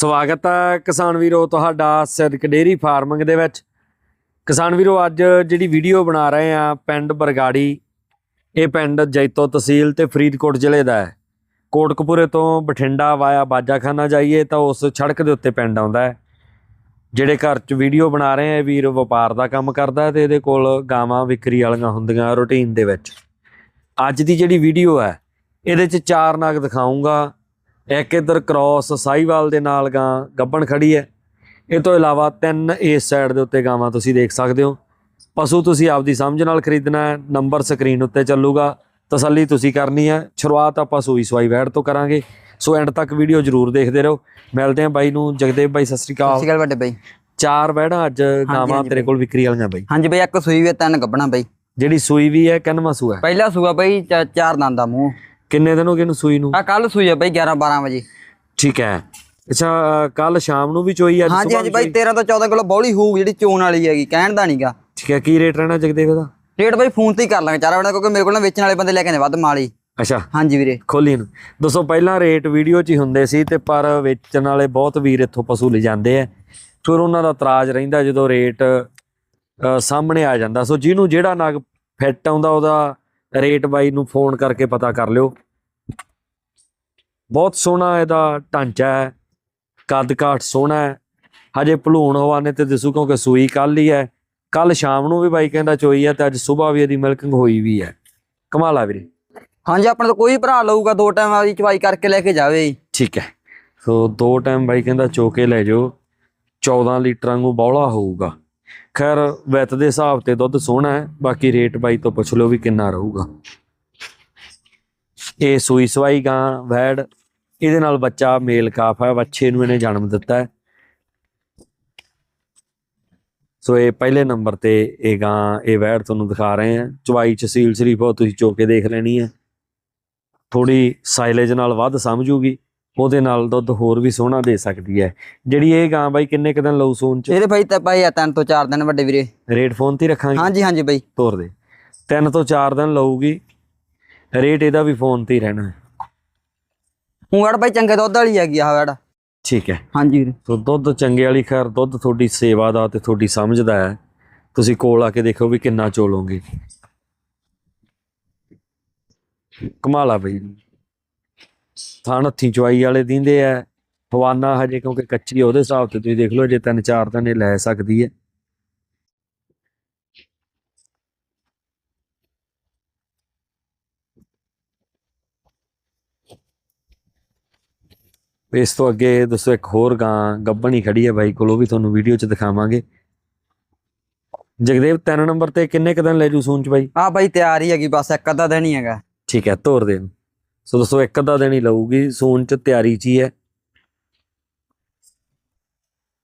ਸਵਾਗਤ ਹੈ ਕਿਸਾਨ ਵੀਰੋ ਤੁਹਾਡਾ ਸਿਰਕ ਡੇਰੀ ਫਾਰਮਿੰਗ ਦੇ ਵਿੱਚ। ਕਿਸਾਨ ਵੀਰੋ, ਅੱਜ ਜਿਹੜੀ ਵੀਡੀਓ ਬਣਾ ਰਹੇ ਆ ਪਿੰਡ ਬਰਗਾੜੀ, ਇਹ ਪਿੰਡ ਜੈਤੋ ਤਹਿਸੀਲ ਤੇ ਫਰੀਦਕੋਟ ਜ਼ਿਲ੍ਹੇ ਦਾ ਹੈ। ਕੋਟਕਪੂਰੇ ਤੋਂ ਬਠਿੰਡਾ ਵਾਇਆ ਬਾਜਾਖਾਨਾ ਜਾਈਏ ਤਾਂ ਉਸ ਸੜਕ ਦੇ ਉੱਤੇ ਪਿੰਡ ਆਉਂਦਾ ਹੈ। ਜਿਹੜੇ ਘਰ 'ਚ ਵੀਡੀਓ ਬਣਾ ਰਹੇ ਆ, ਇਹ ਵੀਰ ਵਪਾਰ ਦਾ ਕੰਮ ਕਰਦਾ ਹੈ ਤੇ ਇਹਦੇ ਕੋਲ ਗਾਵਾਂ ਵਿਕਰੀ ਵਾਲੀਆਂ ਹੁੰਦੀਆਂ ਰੂਟੀਨ ਦੇ ਵਿੱਚ। ਅੱਜ ਦੀ ਜਿਹੜੀ ਵੀਡੀਓ ਹੈ, ਇਹਦੇ 'ਚ ਚਾਰ ਨਾਗ ਦਿਖਾਉਂਗਾ ਇੱਕ ਇਧਰ ਕ੍ਰਾਸ ਸਾਈਵਾਲ ਦੇ ਨਾਲ ਗਾਂ ਗੱਬਣ ਖੜੀ ਹੈ। ਇਹ ਤੋਂ ਇਲਾਵਾ ਤਿੰਨ ਇਸ ਸਾਈਡ ਦੇ ਉੱਤੇ ਗਾਵਾਂ ਤੁਸੀਂ ਦੇਖ ਸਕਦੇ ਹੋ। ਪਸ਼ੂ ਤੁਸੀਂ ਆਪਦੀ ਸਮਝ ਨਾਲ ਖਰੀਦਣਾ ਹੈ ਨੰਬਰ ਸਕਰੀਨ ਉੱਤੇ ਚੱਲੂਗਾ। ਤਸੱਲੀ ਤੁਸੀਂ ਕਰਨੀ ਹੈ ਸ਼ੁਰੂਆਤ ਆਪਾਂ ਸੂਈ ਸਵਾਈ ਵੈੜ ਤੋਂ ਕਰਾਂਗੇ। ਸੋ ਐਂਡ ਤੱਕ ਵੀਡੀਓ ਜਰੂਰ ਦੇਖਦੇ ਰਹੋ। ਮਿਲਦੇ ਹਾਂ ਬਾਈ ਨੂੰ। ਜਗਦੇਵ ਬਾਈ ਸਤਿ ਸ੍ਰੀ ਸਤਿ ਅਕਾਲ ਸ਼੍ਰੀ ਅਕਾਲ ਵੱਡੇ ਬਾਈ। ਚਾਰ ਵੈੜਾਂ ਅੱਜ ਗਾਵਾਂ ਤੇਰੇ। ਕੋਲ ਵਿਕਰੀ ਵਾਲੀਆਂ ਬਾਈ। ਹਾਂਜੀ ਬਾਈ ਇੱਕ ਸੂਈ ਵੇ ਤਿੰਨ ਗੱਬਣਾ ਬਾਈ। ਜਿਹੜੀ ਸੂਈ ਵੀ ਹੈ ਕਿੰਨਵਾਂ ਸੂਆ? ਪਹਿਲਾ ਸੂਆ ਬਾਈ ਚਾਰ ਦੰਦ ਦਾ ਮੂੰਹ। ਕਿੰਨੇ ਦਿਨ ਹੋ ਗਏ ਇਹਨੂੰ ਸੂਈ ਨੂੰ? ਆ ਕੱਲ ਸੂਈ ਆ ਬਾਈ 11 12 ਵਜੇ। ਠੀਕ ਹੈ। ਅੱਛਾ ਕੱਲ ਸ਼ਾਮ ਨੂੰ ਵੀ ਚੋਈ ਅੱਜ ਹਾਂਜੀ ਹਾਂਜੀ ਬਾਈ ਚੋਈ? 13 ਤੋਂ 14 ਕਿਲੋ ਬੌਲੀ ਹੋਊ ਜਿਹੜੀ ਚੋਣ ਵਾਲੀ ਹੈਗੀ ਕਹਿਣ ਦਾ ਨਹੀਂਗਾ ਠੀਕ ਹੈ ਕੀ ਰੇਟ ਰਹਿਣਾ ਜਗਦੇਵ ਦਾ ਰੇਟ ਬਾਈ ਫੋਨ ਤੇ ਹੀ ਕਰ ਲਾਂਗੇ ਚਾਰ ਵੜਾ ਕਿਉਂਕਿ ਮੇਰੇ ਕੋਲ ਨਾ ਵੇਚਣ ਵਾਲੇ ਬੰਦੇ ਲੈ ਕੇ ਆਉਂਦੇ ਵੱਧ ਮਾਲੀ ਅੱਛਾ। ਹਾਂਜੀ ਵੀਰੇ। ਖੋਲੀ ਨੂੰ ਦੋਸਤੋ ਪਹਿਲਾਂ ਰੇਟ ਵੀਡੀਓ 'ਚ ਹੀ ਹੁੰਦੇ ਸੀ ਤੇ ਪਰ ਵੇਚਣ ਵਾਲੇ ਬਹੁਤ ਵੀਰ ਇੱਥੋਂ ਪਸ਼ੂ ਲੈ ਜਾਂਦੇ ਆ। ਫਿਰ ਉਹਨਾਂ ਦਾ ਇਤਰਾਜ਼ ਰਹਿੰਦਾ ਜਦੋਂ ਰੇਟ ਸਾਹਮਣੇ ਆ ਜਾਂਦਾ। ਸੋ ਜਿਹਨੂੰ ਜਿਹੜਾ ਨਗ ਫਿੱਟ ਆਉਂਦਾ ਉਹਦਾ ਰੇਟ ਬਾਈ ਨੂੰ ਫੋਨ ਕਰਕੇ ਪਤਾ ਕਰ ਲਿਓ। ਬਹੁਤ ਸੋਹਣਾ ਇਹਦਾ ਢਾਂਚਾ ਹੈ। ਕੱਦ ਕਾਠ ਸੋਹਣਾ ਹੈ। ਹਜੇ ਭਲੂਣ ਹਵਾਨੇ ਤੇ ਦਿਸੂ ਕਿਉਂਕਿ ਸੂਈ ਕੱਲ ਹੀ ਹੈ। ਕੱਲ ਸ਼ਾਮ ਨੂੰ ਵੀ ਬਾਈ ਕਹਿੰਦਾ ਚੋਈ ਹੈ ਤੇ ਅੱਜ ਸਵੇਰ ਵੀ ਇਹਦੀ ਮਿਲਕਿੰਗ ਹੋਈ ਵੀ ਹੈ। ਕਮਾਲਾ ਵੀਰੇ। ਹਾਂਜੀ ਆਪਣੇ ਤੋਂ ਕੋਈ ਭਰਾ ਲਊਗਾ ਦੋ ਟਾਈਮ ਵਾਲੀ ਚਵਾਈ ਕਰਕੇ ਲੈ ਕੇ ਜਾਵੇ। ਠੀਕ ਹੈ। ਸੋ ਦੋ ਟਾਈਮ ਬਾਈ ਕਹਿੰਦਾ ਚੋਕੇ ਲੈ ਜਾਓ। 14 ਲੀਟਰਾਂ ਨੂੰ ਬੌਲਾ ਹੋਊਗਾ। ਖੈਰ, ਵੈਤ ਦੇ ਹਿਸਾਬ ਤੇ ਦੁੱਧ ਸੋਹਣਾ ਹੈ, ਬਾਕੀ ਰੇਟ ਬਾਈ ਤੋਂ ਪੁੱਛ ਲਓ ਵੀ ਕਿੰਨਾ ਰਹੂਗਾ। ਇਹ ਸੂਈ ਸਵਾਈ ਗਾਂ, ਵੈੜ, ਇਹਦੇ ਨਾਲ ਬੱਚਾ ਮੇਲ ਕਾਫ ਹੈ, ਬੱਚੇ ਨੂੰ ਇਹਨੇ ਜਨਮ ਦਿੱਤਾ ਹੈ। ਸੋ ਇਹ ਪਹਿਲੇ ਨੰਬਰ ਤੇ ਇਹ ਗਾਂ, ਇਹ ਵੈੜ ਤੁਹਾਨੂੰ ਦਿਖਾ ਰਹੇ ਹਾਂ। ਚਵਾਈ ਚਸੀਲ ਸ਼ਰੀਫ ਉਹ ਤੁਸੀਂ ਚੋਕੇ ਦੇਖ ਲੈਣੀ ਹੈ। ਥੋੜੀ ਸਾਈਲੇਜ ਨਾਲ ਵੱਧ ਸਮਝੂਗੀ ਉਹਦੇ ਨਾਲ ਦੁੱਧ ਹੋਰ ਵੀ ਸੋਹਣਾ ਦੇ ਸਕਦੀ ਹੈ। ਜਿਹੜੀ ਇਹ ਗਾਂ ਬਾਈ ਕਿੰਨੇ ਕੁ ਦਿਨ ਲਊ ਸੂਨ ਚ? ਇਹਦੇ ਬਾਈ ਤਾਂ ਬਾਈ ਆ ਤਿੰਨ ਤੋਂ ਚਾਰ ਦਿਨ ਵੱਡੇ ਵੀਰੇ। ਰੇਟ ਫੋਨ ਤੇ ਹੀ ਰੱਖਾਂਗੇ? ਹਾਂਜੀ ਹਾਂਜੀ ਬਾਈ। ਤੋਰ ਦੇ। ਤਿੰਨ ਤੋਂ ਚਾਰ ਦਿਨ ਲਊਗੀ। ਰੇਟ ਇਹਦਾ ਵੀ ਫੋਨ ਤੇ ਹੀ ਰਹਿਣਾ ਹੈ। ਵੜ ਬਾਈ ਚੰਗੇ ਦੁੱਧ ਵਾਲੀ ਹੈਗੀ ਆ ਵੜ ਠੀਕ ਹੈ। ਹਾਂਜੀ ਵੀਰੇ। ਸੋ ਦੁੱਧ ਚੰਗੇ ਵਾਲੀ ਖੈਰ ਦੁੱਧ ਤੁਹਾਡੀ ਸੇਵਾ ਦਾ ਤੇ ਤੁਹਾਡੀ ਸਮਝ ਦਾ ਹੈ। ਤੁਸੀਂ ਕੋਲ ਆ ਕੇ ਦੇਖੋ ਵੀ ਕਿੰਨਾ ਚੋਲੋਗੇ। ਕਮਾਲਾ ਬਈ। ਥਣ ਹੱਥੀਂ ਚਵਾਈ ਵਾਲੇ ਦਿੰਦੇ ਆ। ਹਵਾਨਾ ਹਜੇ ਕਿਉਂਕਿ ਕੱਚੀ ਉਹਦੇ ਹਿਸਾਬ ਤੇ ਤੁਸੀਂ ਦੇਖ ਲਓ ਜੇ ਤਿੰਨ ਚਾਰ ਦਿਨ ਇਹ ਲੈ ਸਕਦੀ ਹੈ। ਇਸ ਤੋਂ ਅੱਗੇ ਦੱਸੋ ਇੱਕ ਹੋਰ ਗਾਂ ਗੱਬਣ ਹੀ ਖੜੀ ਹੈ ਬਾਈ ਕੋਲ ਉਹ ਵੀ ਤੁਹਾਨੂੰ ਵੀਡੀਓ 'ਚ ਦਿਖਾਵਾਂਗੇ। ਜਗਦੇਵ ਤਿੰਨ ਨੰਬਰ ਤੇ ਕਿੰਨੇ ਕੁ ਦਿਨ ਲੈ ਜੂ ਸੂਨ ਚ ਬਾਈ? ਆ ਬਾਈ ਤਿਆਰ ਹੀ ਹੈਗੀ ਬਸ ਇੱਕ ਅੱਧਾ ਦਿਨ ਹੀ ਹੈਗਾ। ਠੀਕ ਹੈ ਤੋਰ ਦੇ ਸੋ ਦੋਸਤੋ ਇੱਕ ਅੱਧਾ ਦਿਨ ਹੀ ਲਊਗੀ ਸੂਨ ਚ ਤਿਆਰੀ ਚ ਹੀ ਹੈ।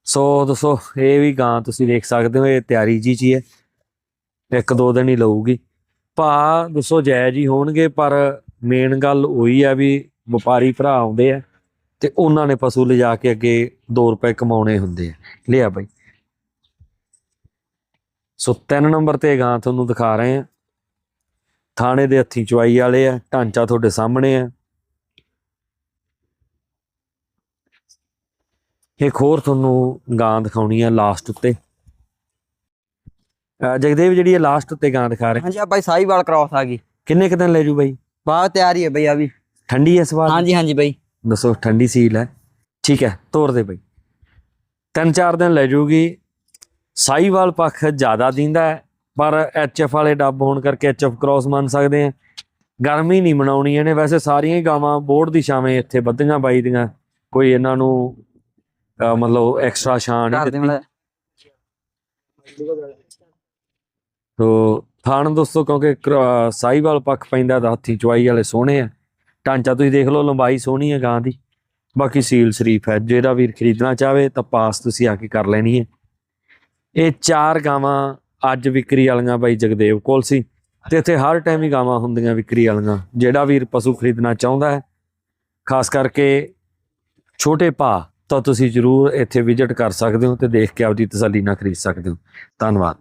ਸੋ ਦੋਸਤੋ, ਇਹ ਵੀ ਗਾਂ ਤੁਸੀਂ ਦੇਖ ਸਕਦੇ ਹੋ, ਇਹ ਤਿਆਰੀ ਜੀ ਚ ਹੀ ਹੈ। ਇੱਕ ਦੋ ਦਿਨ ਹੀ ਲਊਗੀ। ਭਾ ਦੋਸਤੋ, ਜਾਇਜ਼ ਹੀ ਹੋਣਗੇ, ਪਰ ਮੇਨ ਗੱਲ ਉਹੀ ਆ ਵੀ ਵਪਾਰੀ ਭਰਾ ਆਉਂਦੇ ਆ ਤੇ ਉਹਨਾਂ ਨੇ ਪਸ਼ੂ ਲਿਜਾ ਕੇ ਅੱਗੇ 2 ਰੁਪਏ ਕਮਾਉਣੇ ਹੁੰਦੇ ਆ। ਲਿਆ ਬਾਈ। ਸੋ ਤਿੰਨ ਨੰਬਰ ਤੇ ਗਾਂ ਤੁਹਾਨੂੰ ਦਿਖਾ ਰਹੇ ਆ। ਥਾਣੇ ਦੇ ਹੱਥੀਂ ਚਵਾਈ ਵਾਲੇ ਆ ਢਾਂਚਾ ਤੁਹਾਡੇ ਸਾਹਮਣੇ ਆ। ਇੱਕ ਹੋਰ ਤੁਹਾਨੂੰ ਗਾਂ ਦਿਖਾਉਣੀ ਆ ਲਾਸਟ ਉੱਤੇ। ਜਗਦੇਵ ਜਿਹੜੀ ਇਹ ਲਾਸਟ ਉੱਤੇ ਗਾਂ ਦਿਖਾ ਰਹੇ। ਹਾਂਜੀ ਆ ਬਾਈ ਸਾਈਵਾਲ ਕ੍ਰਾਸ ਆ ਗਈ। ਕਿੰਨੇ ਕੁ ਦਿਨ ਲੈ ਜੂ ਬਾਈ? ਬਾਹਰ ਤਿਆਰ ਹੀ ਹੈ ਬਾਈ ਆ ਵੀ। ਠੰਡੀ ਐ ਇਸ ਵਾਰ ਹਾਂਜੀ ਹਾਂਜੀ ਬਾਈ। ਦੱਸੋ ਠੰਡੀ ਸੀਲ ਹੈ। ਠੀਕ ਹੈ ਤੋਰ ਦੇ ਬਈ। ਤਿੰਨ ਚਾਰ ਦਿਨ ਲੈ ਜੂਗੀ। ਸਾਈਵਾਲ ਪੱਖ ਜ਼ਿਆਦਾ ਦਿੰਦਾ ਹੈ। ਪਰ ਐਚਐਫ ਵਾਲੇ ਡੱਬ ਹੋਣ ਕਰਕੇ ਐਚਐਫ ਕ੍ਰਾਸ ਮੰਨ ਸਕਦੇ ਆ। ਗਰਮੀ ਨਹੀਂ ਮਨਾਉਣੀ ਇਹਨੇ। ਵੈਸੇ ਸਾਰੀਆਂ ਹੀ ਗਾਵਾਂ ਬੋਰਡ ਦੀ ਛਾਵੇਂ ਇੱਥੇ ਬੱਧੀਆਂ ਬਾਈ ਦੀਆਂ। ਕੋਈ ਇਹਨਾਂ ਨੂੰ ਮਤਲਬ ਐਕਸਟਰਾ ਛਾਂ ਨਹੀਂ ਦਿੱਤੀ। ਤੋ ਥਾਣ ਦੋਸਤੋ ਕਿਉਂਕਿ ਸਾਹੀਵਾਲ ਪੱਖ ਪੈਂਦਾ ਤਾਂ ਹੱਥੀ ਚਵਾਈ ਵਾਲੇ ਸੋਹਣੇ ਆ। ਢਾਂਚਾ ਤੁਸੀਂ ਦੇਖ ਲਓ ਲੰਬਾਈ ਸੋਹਣੀ ਹੈ ਗਾਂ ਦੀ। ਬਾਕੀ ਸੀਲ ਸ਼ਰੀਫ ਹੈ। ਜਿਹੜਾ ਵੀਰ ਖਰੀਦਣਾ ਚਾਹਵੇ ਤਾਂ ਪਾਸ ਤੁਸੀਂ ਆ ਕੇ ਕਰ ਲੈਣੀ ਹੈ। ਇਹ ਚਾਰ ਗਾਵਾਂ ਅੱਜ ਵਿਕਰੀ ਵਾਲੀਆਂ ਬਾਈ ਜਗਦੇਵ ਕੋਲ ਸੀ ਤੇ ਇੱਥੇ ਹਰ ਟਾਈਮ ਹੀ ਗਾਵਾਂ ਹੁੰਦੀਆਂ ਵਿਕਰੀ ਵਾਲੀਆਂ, ਜਿਹੜਾ ਵੀਰ ਪਸ਼ੂ ਖਰੀਦਣਾ ਚਾਹੁੰਦਾ ਹੈ। ਖਾਸ ਕਰਕੇ ਛੋਟੇ ਭਾ, ਤਾਂ ਤੁਸੀਂ ਜਰੂਰ ਇੱਥੇ ਵਿਜ਼ਿਟ ਕਰ ਸਕਦੇ ਹੋ ਤੇ ਦੇਖ ਕੇ ਆਪਦੀ ਤਸੱਲੀ ਨਾਲ ਖਰੀਦ ਸਕਦੇ ਹੋ। ਧੰਨਵਾਦ।